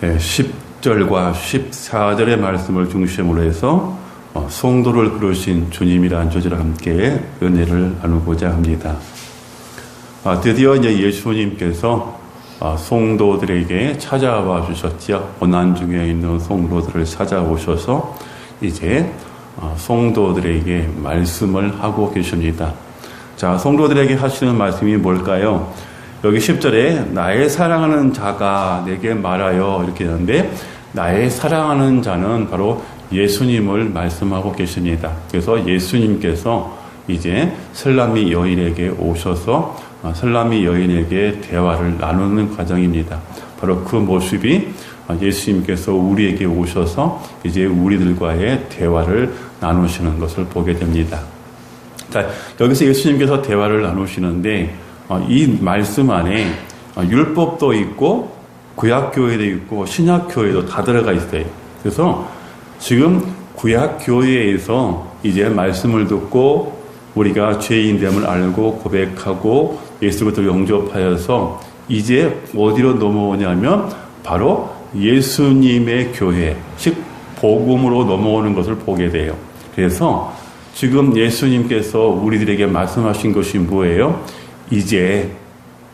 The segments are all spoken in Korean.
10절과 14절의 말씀을 중심으로 해서 어, 성도를 부르신 주님이라는 조지와 함께 은혜를 나누고자 합니다. 아, 드디어 이제 예수님께서 아, 성도들에게 찾아와 주셨지요. 고난 중에 있는 성도들을 찾아오셔서 이제 아, 성도들에게 말씀을 하고 계십니다. 자, 성도들에게 하시는 말씀이 뭘까요? 여기 10절에 나의 사랑하는 자가 내게 말하여 이렇게 되는데 나의 사랑하는 자는 바로 예수님을 말씀하고 계십니다. 그래서 예수님께서 이제 설람이 여인에게 오셔서 아, 설람이 여인에게 대화를 나누는 과정입니다. 바로 그 모습이 아, 예수님께서 우리에게 오셔서 이제 우리들과의 대화를 나누시는 것을 보게 됩니다. 자, 여기서 예수님께서 대화를 나누시는데 아, 이 말씀 안에 율법도 있고 구약교회도 있고 신약교회도 다 들어가 있어요. 그래서 지금 구약교회에서 이제 말씀을 듣고 우리가 죄인됨을 알고 고백하고 예수부터 영접하여서 이제 어디로 넘어오냐면 바로 예수님의 교회, 즉 복음으로 넘어오는 것을 보게 돼요. 그래서 지금 예수님께서 우리들에게 말씀하신 것이 뭐예요? 이제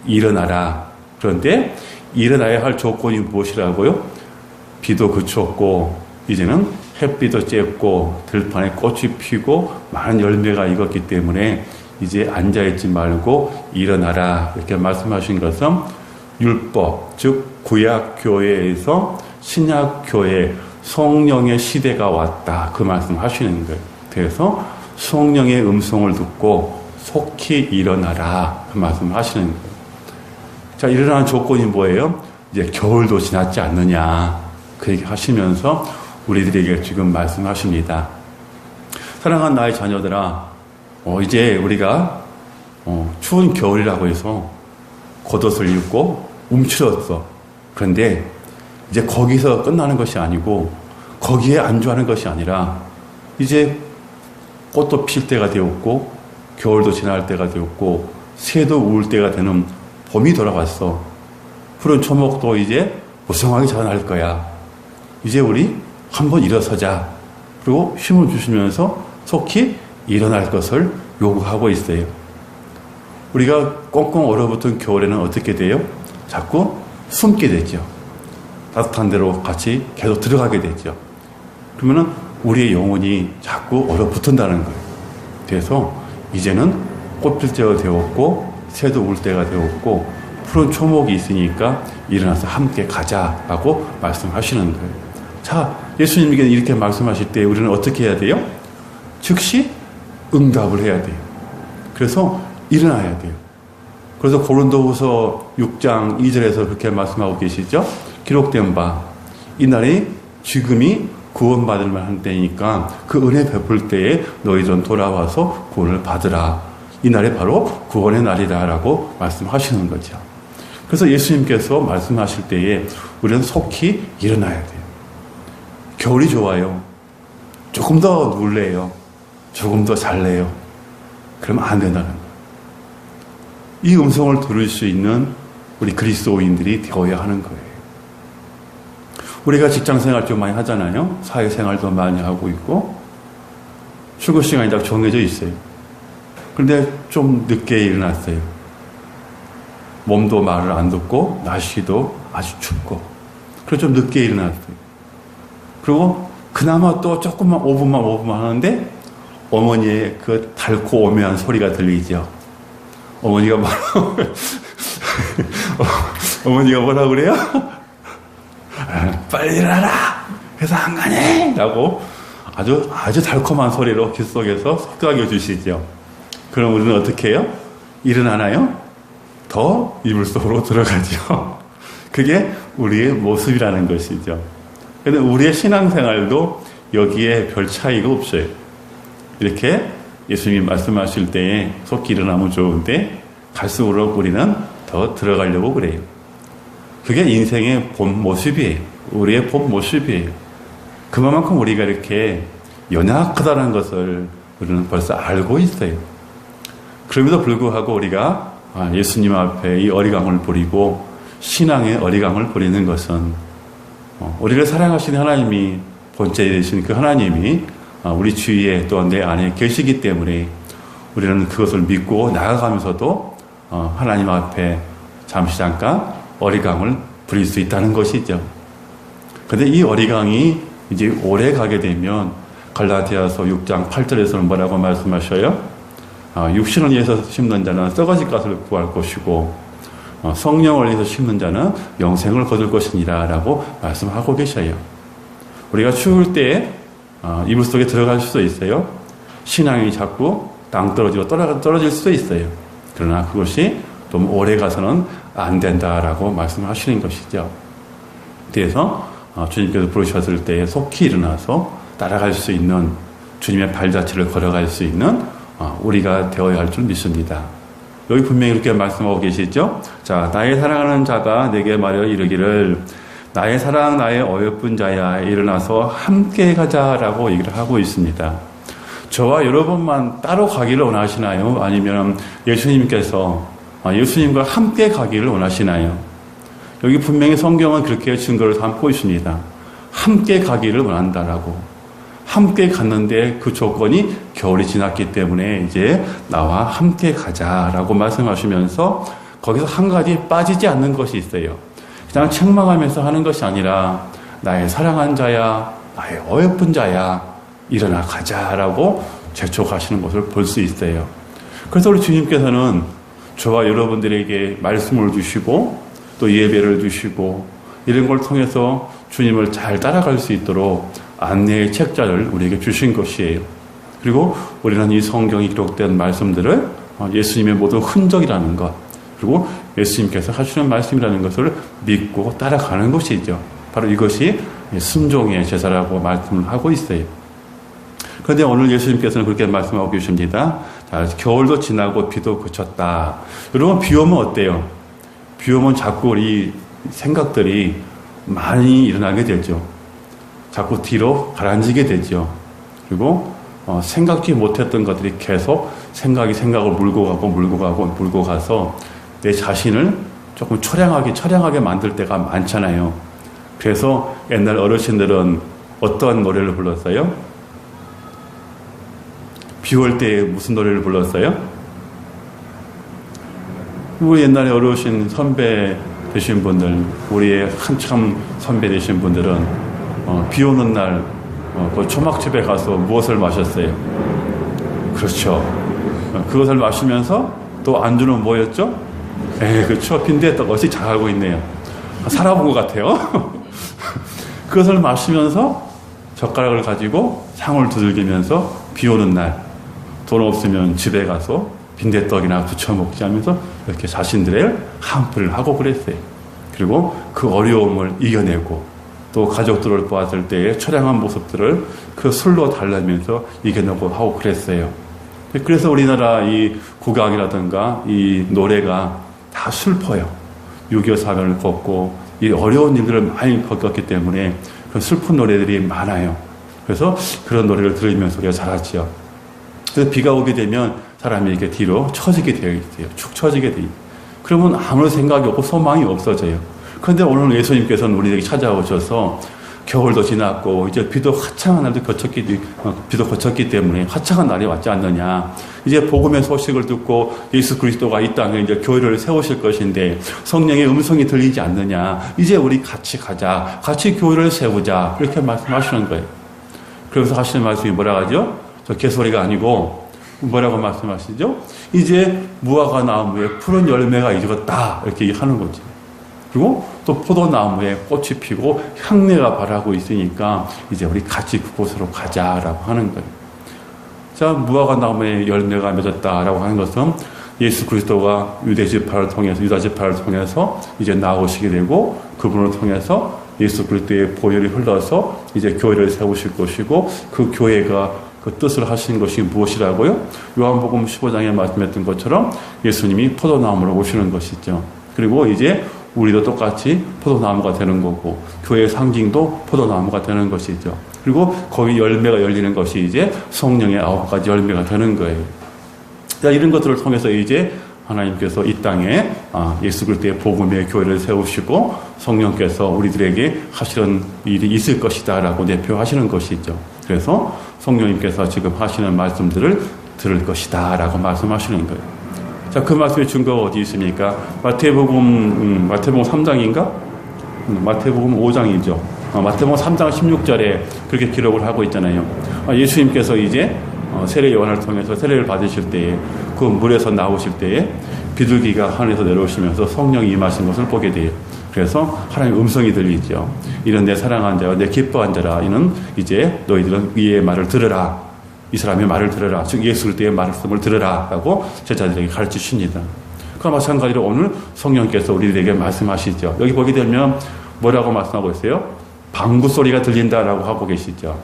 일어나라. 그런데 일어나야 할 조건이 무엇이라고요? 비도 그쳤고 이제는 햇빛도 쬐고 들판에 꽃이 피고 많은 열매가 익었기 때문에 이제 앉아있지 말고 일어나라 이렇게 말씀하신 것은 율법 즉 구약 교회에서 신약 교회 성령의 시대가 왔다 그 말씀하시는 거예요. 그래서 성령의 음성을 듣고 속히 일어나라 그 말씀하시는 거예요. 자 일어나는 조건이 뭐예요? 이제 겨울도 지났지 않느냐 그 얘기 하시면서 우리들에게 지금 말씀하십니다. 사랑하는 나의 자녀들아 어, 이제 우리가 어, 추운 겨울이라고 해서 겉옷을 입고 움츠렸어. 그런데 이제 거기서 끝나는 것이 아니고 거기에 안주하는 것이 아니라 이제 꽃도 필 때가 되었고 겨울도 지날 때가 되었고 새도 울 때가 되는 봄이 돌아왔어. 푸른 초목도 이제 무성하게 자라날 거야. 이제 우리 한번 일어서자. 그리고 힘을 주시면서 속히 일어날 것을 요구하고 있어요. 우리가 꽁꽁 얼어붙은 겨울에는 어떻게 돼요? 자꾸 숨게 되죠. 따뜻한 데로 같이 계속 들어가게 되죠. 그러면은 우리의 영혼이 자꾸 얼어붙은다는 거예요. 그래서 이제는 꽃필 때가 되었고 새도 울 때가 되었고 푸른 초목이 있으니까 일어나서 함께 가자라고 말씀하시는 거예요. 자, 예수님에게 이렇게 말씀하실 때 우리는 어떻게 해야 돼요? 즉시 응답을 해야 돼요. 그래서 일어나야 돼요. 그래서 고린도후서 6장 2절에서 그렇게 말씀하고 계시죠. 기록된 바 이날이 지금이 구원받을 만한 때니까 그 은혜 베풀 때에 너희들은 돌아와서 구원을 받으라. 이 날이 바로 구원의 날이다라고 말씀하시는 거죠. 그래서 예수님께서 말씀하실 때에 우리는 속히 일어나야 돼요. 겨울이 좋아요. 조금 더 놀래요. 조금 더 잘래요. 그러면 안 된다는 거예요. 이 음성을 들을 수 있는 우리 그리스도인들이 되어야 하는 거예요. 우리가 직장 생활 좀 많이 하잖아요. 사회 생활도 많이 하고 있고, 출근 시간이 딱 정해져 있어요. 그런데 좀 늦게 일어났어요. 몸도 말을 안 듣고, 날씨도 아주 춥고, 그래서 좀 늦게 일어났어요. 그리고 그나마 또 조금만 5분만 5분만 하는데, 어머니의 그 달고 오묘한 소리가 들리죠. 어머니가 바로 어머니가 뭐라 그래요? 일어나라! 그래서 안 가네! 라고 아주 아주 달콤한 소리로 귀 속에서 속삭여 주시죠. 그럼 우리는 어떻게 해요? 일어나나요? 더 이불 속으로 들어가죠. 그게 우리의 모습이라는 것이죠. 근데 우리의 신앙생활도 여기에 별 차이가 없어요. 이렇게 예수님이 말씀하실 때에 속히 일어나면 좋은데 갈수록 우리는 더 들어가려고 그래요. 그게 인생의 본 모습이에요. 우리의 본 모습이에요. 그만큼 우리가 이렇게 연약하다는 것을 우리는 벌써 알고 있어요. 그럼에도 불구하고 우리가 예수님 앞에 이 어리광을 부리고 신앙의 어리광을 부리는 것은 어, 우리를 사랑하시는 하나님이 본체 되신 그 하나님이 어, 우리 주위에 또내 안에 계시기 때문에 우리는 그것을 믿고 나아가면서도 어, 하나님 앞에 잠시 잠깐 어리광을 부릴 수 있다는 것이죠. 근데 이 어리광이 이제 오래 가게 되면 갈라디아서 6장 8절에서는 뭐라고 말씀하셔요? 어, 육신을 위해서 심는 자는 썩어질 것을 구할 것이고 어, 성령을 위해서 심는 자는 영생을 거둘 것이니라 라고 말씀하고 계셔요. 우리가 추울 때 어, 이불 속에 들어갈 수도 있어요. 신앙이 자꾸 땅 떨어지고 떨어질 수도 있어요. 그러나 그것이 좀 오래 가서는 안 된다라고 말씀하시는 것이죠. 그래서 어, 주님께서 부르셨을 때 속히 일어나서 따라갈 수 있는 주님의 발자취를 걸어갈 수 있는 어, 우리가 되어야 할 줄 믿습니다. 여기 분명히 이렇게 말씀하고 계시죠? 자, 나의 사랑하는 자가 내게 말하여 이르기를 나의 사랑, 나의 어여쁜 자야, 일어나서 함께 가자라고 얘기를 하고 있습니다. 저와 여러분만 따로 가기를 원하시나요? 아니면 예수님께서 아, 예수님과 함께 가기를 원하시나요? 여기 분명히 성경은 그렇게 증거를 담고 있습니다. 함께 가기를 원한다라고. 함께 갔는데 그 조건이 겨울이 지났기 때문에 이제 나와 함께 가자라고 말씀하시면서 거기서 한 가지 빠지지 않는 것이 있어요. 그냥 책망하면서 하는 것이 아니라 나의 사랑한 자야, 나의 어여쁜 자야, 일어나 가자라고 재촉하시는 것을 볼 수 있어요. 그래서 우리 주님께서는 저와 여러분들에게 말씀을 주시고 또 예배를 주시고 이런 걸 통해서 주님을 잘 따라갈 수 있도록 안내의 책자를 우리에게 주신 것이에요. 그리고 우리는 이 성경이 기록된 말씀들을 예수님의 모든 흔적이라는 것, 그리고 예수님께서 하시는 말씀이라는 것을 믿고 따라가는 것이죠. 바로 이것이 순종의 제사라고 말씀을 하고 있어요. 그런데 오늘 예수님께서는 그렇게 말씀하고 계십니다. 자, 겨울도 지나고 비도 그쳤다. 여러분, 비 오면 어때요? 자꾸 우리 생각들이 많이 일어나게 되죠. 자꾸 뒤로 가라앉게 되죠. 그리고 어, 생각지 못했던 것들이 계속 생각이 생각을 물고 가고 물고 가고 물고 가서 내 자신을 조금 처량하게 처량하게 만들 때가 많잖아요. 그래서 옛날 어르신들은 어떠한 노래를 불렀어요? 비올 때 무슨 노래를 불렀어요? 우리 옛날에 어르신 선배 되신 분들, 우리의 한참 선배 되신 분들은 어, 비 오는 날 어, 그 초막집에 가서 무엇을 마셨어요? 그렇죠. 어, 그것을 마시면서 또 안주는 뭐였죠? 에, 그렇죠. 빈대떡 어찌 잘알고 있네요. 살아본 것 같아요. 그것을 마시면서 젓가락을 가지고 상을 두들기면서 비 오는 날, 돈 없으면 집에 가서 빈대떡이나 부쳐 먹지 하면서 이렇게 자신들의 한풀을 하고 그랬어요. 그리고 그 어려움을 이겨내고 또 가족들을 보았을 때의 처량한 모습들을 그 술로 달래면서 이겨내고 하고 그랬어요. 그래서 우리나라 이 국악이라든가 이 노래가 다 슬퍼요. 6.25 사변을 겪고 이 어려운 일들을 많이 겪었기 때문에 그 슬픈 노래들이 많아요. 그래서 그런 노래를 들으면서 우리가 자랐지요. 그래서 비가 오게 되면 사람이 이렇게 뒤로 처지게 되어 있어요. 축 처지게 돼요. 그러면 아무 생각이 없고 소망이 없어져요. 그런데 오늘 예수님께서는 우리에게 찾아오셔서 겨울도 지났고 이제 비도 화창한 날도 거쳤기 어, 비도 거쳤기 때문에 화창한 날이 왔지 않느냐. 이제 복음의 소식을 듣고 예수 그리스도가 이 땅에 이제 교회를 세우실 것인데 성령의 음성이 들리지 않느냐. 이제 우리 같이 가자. 같이 교회를 세우자. 이렇게 말씀하시는 거예요. 그러면서 하시는 말씀이 뭐라 하죠? 저 개소리가 아니고 뭐라고 말씀하시죠? 이제 무화과 나무에 푸른 열매가 익었다. 이렇게 하는 거죠. 그리고 또 포도나무에 꽃이 피고 향내가 바라고 있으니까 이제 우리 같이 그곳으로 가자라고 하는 거예요. 자, 무화과 나무에 열매가 맺었다라고 하는 것은 예수 그리스도가 유대 지파를 통해서 유다 지파를 통해서 이제 나오시게 되고 그분을 통해서 예수 그리스도의 보혈이 흘러서 이제 교회를 세우실 것이고 그 교회가 그 뜻을 하신 것이 무엇이라고요? 요한복음 15장에 말씀했던 것처럼 예수님이 포도나무로 오시는 것이죠. 그리고 이제 우리도 똑같이 포도나무가 되는 거고 교회의 상징도 포도나무가 되는 것이죠. 그리고 거기 열매가 열리는 것이 이제 성령의 아홉 가지 열매가 되는 거예요. 자, 이런 것들을 통해서 이제 하나님께서 이 땅에 아, 예수 그리스도의 복음의 교회를 세우시고 성령께서 우리들에게 하시는 일이 있을 것이다라고 내표하시는 것이죠. 그래서 성령님께서 지금 하시는 말씀들을 들을 것이다 라고 말씀하시는 거예요. 자, 그 말씀의 증거가 어디 있습니까? 마태복음 음, 마태복음 3장인가? 음, 마태복음 5장이죠. 어, 마태복음 3장 16절에 그렇게 기록을 하고 있잖아요. 아, 예수님께서 이제 어, 세례 요한을 통해서 세례를 받으실 때에 그 물에서 나오실 때에 비둘기가 하늘에서 내려오시면서 성령이 임하신 것을 보게 돼요. 그래서 하나님의 음성이 들리죠. 이런 내 사랑한 자와 내 기뻐한 자라. 이는 이제 너희들은 이의 말을 들으라. 이 사람의 말을 들으라. 즉 예수 그리스도의 말씀을 들으라. 라고 제자들에게 가르치십니다. 그와 마찬가지로 오늘 성령께서 우리들에게 말씀하시죠. 여기 보게 되면 뭐라고 말씀하고 있어요? 방구 소리가 들린다라고 하고 계시죠.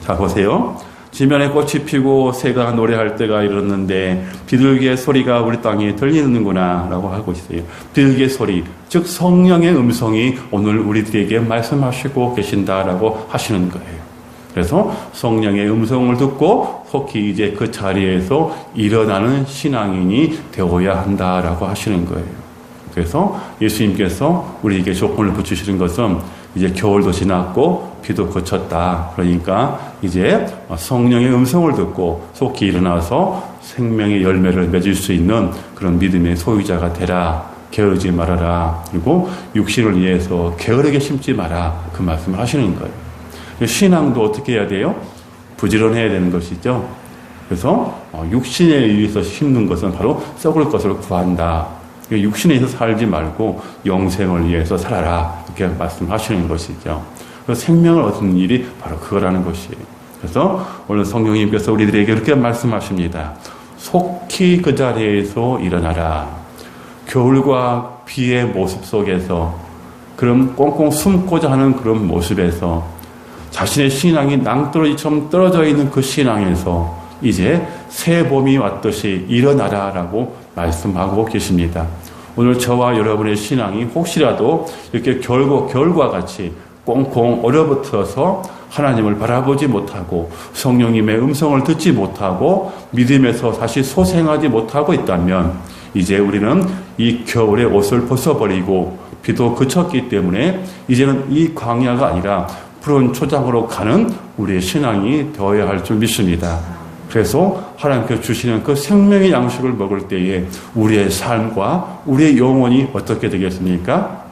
자, 보세요. 지면에 꽃이 피고 새가 노래할 때가 이르렀는데 비둘기의 소리가 우리 땅에 들리는구나 라고 하고 있어요. 비둘기의 소리, 즉 성령의 음성이 오늘 우리들에게 말씀하시고 계신다라고 하시는 거예요. 그래서 성령의 음성을 듣고 속히 이제 그 자리에서 일어나는 신앙인이 되어야 한다라고 하시는 거예요. 그래서 예수님께서 우리에게 조건을 붙이시는 것은 이제 겨울도 지났고 비도 그쳤다. 그러니까 이제 성령의 음성을 듣고 속히 일어나서 생명의 열매를 맺을 수 있는 그런 믿음의 소유자가 되라. 게으르지 말아라. 그리고 육신을 위해서 게으르게 심지 마라. 그 말씀을 하시는 거예요. 신앙도 어떻게 해야 돼요? 부지런해야 되는 것이죠. 그래서 육신에 의해서 심는 것은 바로 썩을 것을 구한다. 육신에서 살지 말고 영생을 위해서 살아라. 이렇게 말씀하시는 것이죠. 그 생명을 얻는 일이 바로 그거라는 것이에요. 그래서 오늘 성령님께서 우리들에게 이렇게 말씀하십니다. 속히 그 자리에서 일어나라. 겨울과 비의 모습 속에서 그런 꽁꽁 숨고자 하는 그런 모습에서 자신의 신앙이 낭떠러지처럼 떨어져 있는 그 신앙에서 이제 새 봄이 왔듯이 일어나라라고 말씀하고 계십니다. 오늘 저와 여러분의 신앙이 혹시라도 이렇게 결과, 결과 같이 꽁꽁 얼어붙어서 하나님을 바라보지 못하고 성령님의 음성을 듣지 못하고 믿음에서 다시 소생하지 못하고 있다면 이제 우리는 이 겨울의 옷을 벗어버리고 비도 그쳤기 때문에 이제는 이 광야가 아니라 푸른 초장으로 가는 우리의 신앙이 되어야 할 줄 믿습니다. 그래서 하나님께서 주시는 그 생명의 양식을 먹을 때에 우리의 삶과 우리의 영혼이 어떻게 되겠습니까?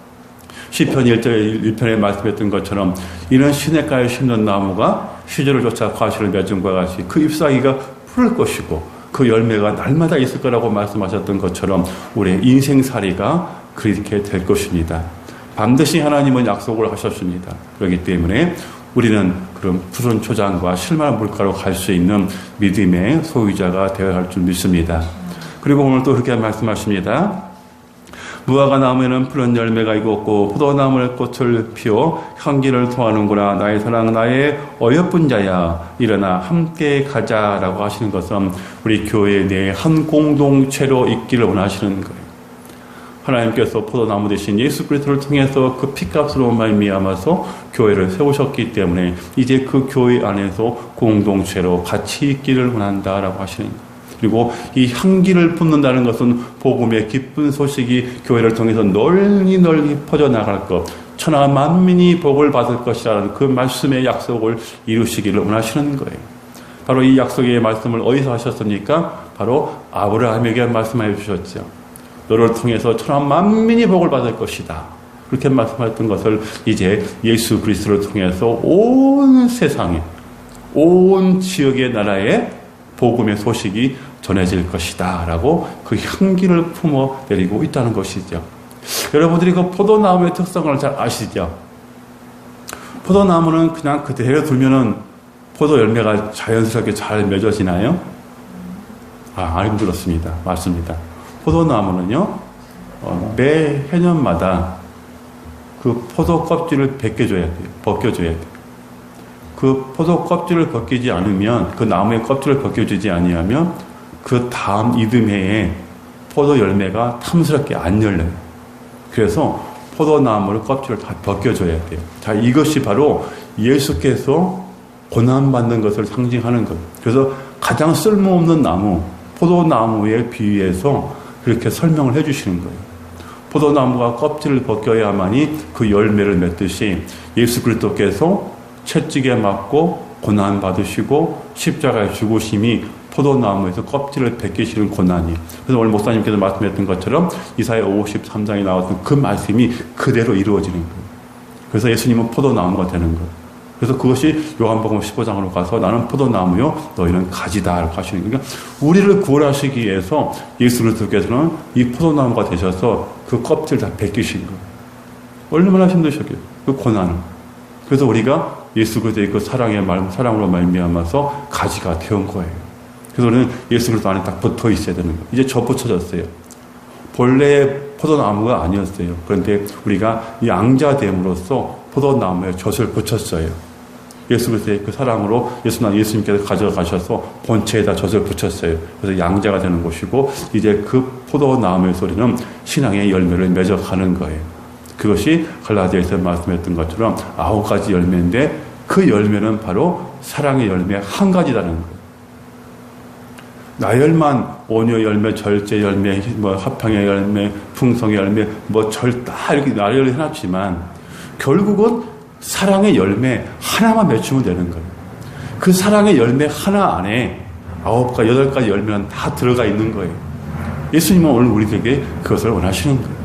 시편 1절 1편에 말씀했던 것처럼 이는 시냇가에 심는 나무가 시절을 쫓아 과실을 맺은 것 같이 그 잎사귀가 푸를 것이고 그 열매가 날마다 있을 거라고 말씀하셨던 것처럼 우리의 인생살이가 그렇게 될 것입니다. 반드시 하나님은 약속을 하셨습니다. 그렇기 때문에 우리는 그런 푸른 초장과 실만한 물가로 갈 수 있는 믿음의 소유자가 되어야 할 줄 믿습니다. 그리고 오늘 또 그렇게 말씀하십니다. 무화과 나무에는 푸른 열매가 있고 포도나무의 꽃을 피워 향기를 토하는구나 나의 사랑 나의 어여쁜 자야 일어나 함께 가자라고 하시는 것은 우리 교회 내에 한 공동체로 있기를 원하시는 거예요. 하나님께서 포도나무 대신 예수 그리스도를 통해서 그 피값으로 말미암아서 교회를 세우셨기 때문에 이제 그 교회 안에서 공동체로 같이 있기를 원한다라고 하시는 거예요. 그리고 이 향기를 품는다는 것은 복음의 기쁜 소식이 교회를 통해서 널리 널리 퍼져나갈 것, 천하 만민이 복을 받을 것이라는 그 말씀의 약속을 이루시기를 원하시는 거예요. 바로 이 약속의 말씀을 어디서 하셨습니까? 바로 아브라함에게 말씀해 주셨죠. 너를 통해서 천하 만민이 복을 받을 것이다. 그렇게 말씀했던 것을 이제 예수 그리스도를 통해서 온 세상에 온 지역의 나라에 복음의 소식이 전해질 것이다. 라고 그 향기를 품어 내리고 있다는 것이죠. 여러분들이 그 포도나무의 특성을 잘 아시죠? 포도나무는 그냥 그대로 두면은 포도 열매가 자연스럽게 잘 맺어지나요? 아, 안 힘들었습니다. 맞습니다. 포도나무는요, 어, 매 해년마다 그 포도 껍질을 벗겨줘야 돼요. 벗겨줘야 돼요. 그 포도 껍질을 벗기지 않으면, 그 나무의 껍질을 벗겨주지 아니하면, 그 다음 이듬해에 포도 열매가 탐스럽게 안 열려요. 그래서 포도나무를 껍질을 다 벗겨줘야 돼요. 자, 이것이 바로 예수께서 고난받는 것을 상징하는 거예요. 그래서 가장 쓸모없는 나무, 포도나무에 비유해서 그렇게 설명을 해 주시는 거예요. 포도나무가 껍질을 벗겨야만이 그 열매를 맺듯이 예수 그리스도께서 채찍에 맞고 고난 받으시고 십자가에 죽으심이 포도나무에서 껍질을 벗기시는 고난이. 그래서 오늘 목사님께서 말씀했던 것처럼 이사야 53장에 나왔던 그 말씀이 그대로 이루어지는 거예요. 그래서 예수님은 포도나무가 되는 거예요. 그래서 그것이 요한복음 15장으로 가서 나는 포도나무요 너희는 가지다 라고 하시는 거예요. 그러니까 우리를 구원하시기 위해서 예수 그리스도께서는 이 포도나무가 되셔서 그 껍질 다 벗기신 거예요. 얼마나 힘드셨겠어요. 그 고난을. 그래서 우리가 예수 그리스도의 그 사랑의 말, 사랑으로 말미암아서 가지가 되온 거예요. 그래서 우리는 예수 그리스도 안에 딱 붙어 있어야 되는 거예요. 이제 저 붙여졌어요. 본래 포도나무가 아니었어요. 그런데 우리가 양자됨으로써 포도나무에 젖을 붙였어요. 예수 그리스도의 그 사랑으로 예수나 예수님께서 가져가셔서 본체에다 젖을 붙였어요. 그래서 양자가 되는 것이고 이제 그 포도나무의 소리는 신앙의 열매를 맺어가는 거예요. 그것이 갈라디아에서 말씀했던 것처럼 아홉 가지 열매인데 그 열매는 바로 사랑의 열매 한 가지라는 거예요. 나열만 온유 열매, 절제 열매, 뭐 합평의 열매, 풍성의 열매, 뭐 절 다 이렇게 나열을 해놨지만 결국은 사랑의 열매 하나만 맺히면 되는 거예요. 그 사랑의 열매 하나 안에 아홉 가지, 여덟 가지 열매는 다 들어가 있는 거예요. 예수님은 오늘 우리에게 그것을 원하시는 거예요.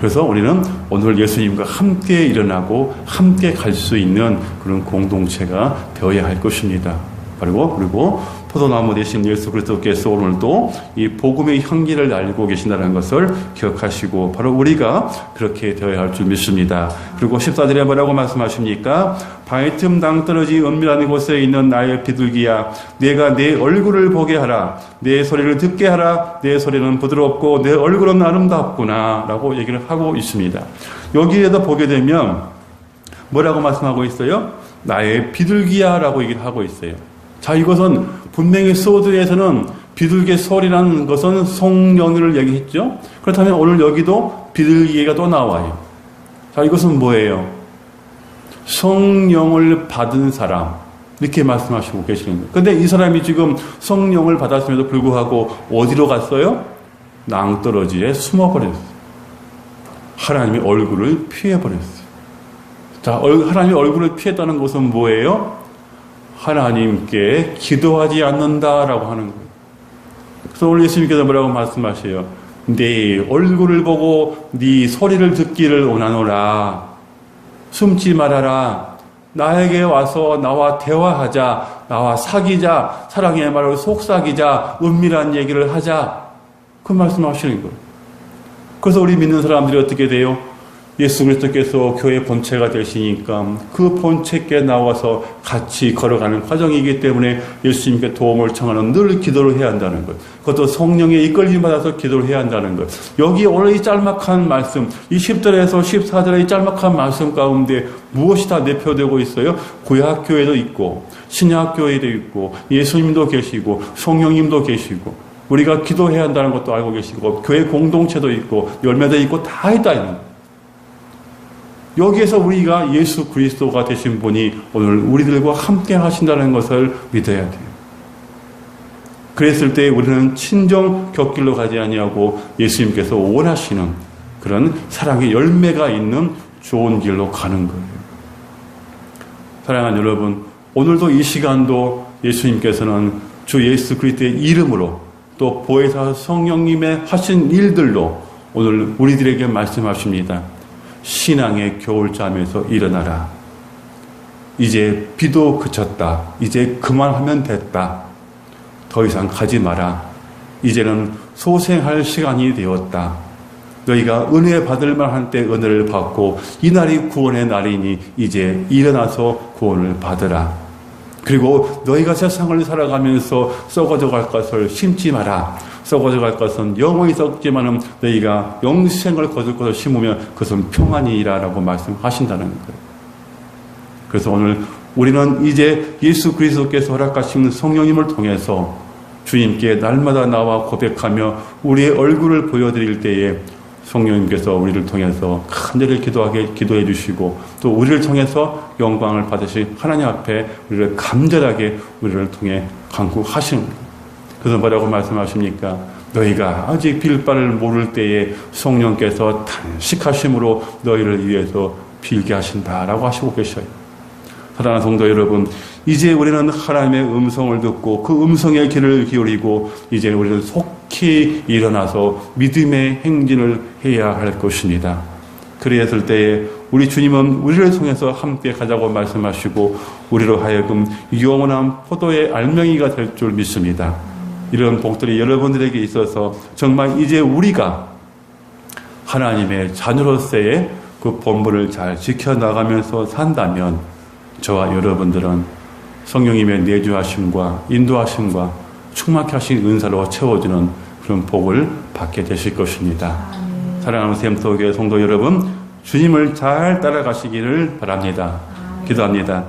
그래서 우리는 오늘 예수님과 함께 일어나고 함께 갈 수 있는 그런 공동체가 되어야 할 것입니다. 그리고 그리고 포도나무 대신 예수 그리스도께서 오늘도 이 복음의 향기를 알고 계신다는 것을 기억하시고 바로 우리가 그렇게 되어야 할 줄 믿습니다. 그리고 14절에 뭐라고 말씀하십니까? 바위 틈 낭떠러지 은밀한 곳에 있는 나의 비둘기야 내가 내 얼굴을 보게 하라 내 소리를 듣게 하라 내 소리는 부드럽고 내 얼굴은 아름답구나 라고 얘기를 하고 있습니다. 여기에다 보게 되면 뭐라고 말씀하고 있어요? 나의 비둘기야라고 얘기를 하고 있어요. 자, 이것은 분명히 소드에서는 비둘기 소리라는 것은 성령을 얘기했죠. 그렇다면 오늘 여기도 비둘기가 또 나와요. 자, 이것은 뭐예요? 성령을 받은 사람. 이렇게 말씀하시고 계시는 거예요. 근데 이 사람이 지금 성령을 받았음에도 불구하고 어디로 갔어요? 낭떠러지에 숨어버렸어요. 하나님의 얼굴을 피해버렸어요. 자, 하나님의 얼굴을 피했다는 것은 뭐예요? 하나님께 기도하지 않는다라고 하는 거예요. 그래서 오늘 예수님께서 뭐라고 말씀하세요? 네 얼굴을 보고 네 소리를 듣기를 원하노라. 숨지 말아라. 나에게 와서 나와 대화하자. 나와 사귀자. 사랑의 말을 속삭이자. 은밀한 얘기를 하자. 그 말씀하시는 거예요. 그래서 우리 믿는 사람들이 어떻게 돼요? 예수 그리스도께서 교회 본체가 되시니까 그 본체께 나와서 같이 걸어가는 과정이기 때문에 예수님께 도움을 청하는 늘 기도를 해야 한다는 것. 그것도 성령의 이끌림 받아서 기도를 해야 한다는 것. 여기 오늘 이 짤막한 말씀, 이 10절에서 14절의 이 짤막한 말씀 가운데 무엇이 다 내표되고 있어요? 구약교회도 있고, 신약교회도 있고, 예수님도 계시고, 성령님도 계시고, 우리가 기도해야 한다는 것도 알고 계시고, 교회 공동체도 있고, 열매도 있고, 다 있다. 는 여기에서 우리가 예수 그리스도가 되신 분이 오늘 우리들과 함께 하신다는 것을 믿어야 돼요. 그랬을 때 우리는 친정 곁길로 가지 아니하고 예수님께서 원하시는 그런 사랑의 열매가 있는 좋은 길로 가는 거예요. 사랑하는 여러분, 오늘도 이 시간도 예수님께서는 주 예수 그리스도의 이름으로 또 보혜사 성령님의 하신 일들로 오늘 우리들에게 말씀하십니다. 신앙의 겨울잠에서 일어나라. 이제 비도 그쳤다. 이제 그만하면 됐다. 더 이상 가지 마라. 이제는 소생할 시간이 되었다. 너희가 은혜 받을 만한 때 은혜를 받고 이날이 구원의 날이니 이제 일어나서 구원을 받으라. 그리고 너희가 세상을 살아가면서 썩어져 갈 것을 심지 마라. 썩어져 갈 것은 영원히 썩지만은 너희가 영생을 거둘 것을 심으면 그것은 평안이라라고 말씀하신다는 거예요. 그래서 오늘 우리는 이제 예수 그리스도께서 허락하신 성령님을 통해서 주님께 날마다 나와 고백하며 우리의 얼굴을 보여드릴 때에 성령님께서 우리를 통해서 간절히 기도하게 기도해 주시고 또 우리를 통해서 영광을 받으신 하나님 앞에 우리를 간절하게 우리를 통해 간구하시는 거예요. 그래서 뭐라고 말씀하십니까? 너희가 아직 빌바를 모를 때에 성령께서 단식하심으로 너희를 위해서 빌게 하신다라고 하시고 계셔요. 사랑하는 성도 여러분, 이제 우리는 하나님의 음성을 듣고 그 음성의 귀를 기울이고 이제 우리는 속히 일어나서 믿음의 행진을 해야 할 것입니다. 그랬을 때에 우리 주님은 우리를 통해서 함께 가자고 말씀하시고 우리로 하여금 영원한 포도의 알맹이가 될 줄 믿습니다. 이런 복들이 여러분들에게 있어서 정말 이제 우리가 하나님의 자녀로서의 그 본분을 잘 지켜나가면서 산다면 저와 여러분들은 성령님의 내주하심과 인도하심과 충만케 하신 은사로 채워주는 그런 복을 받게 되실 것입니다. 사랑하는 샘속의 성도 여러분, 주님을 잘 따라가시기를 바랍니다. 기도합니다.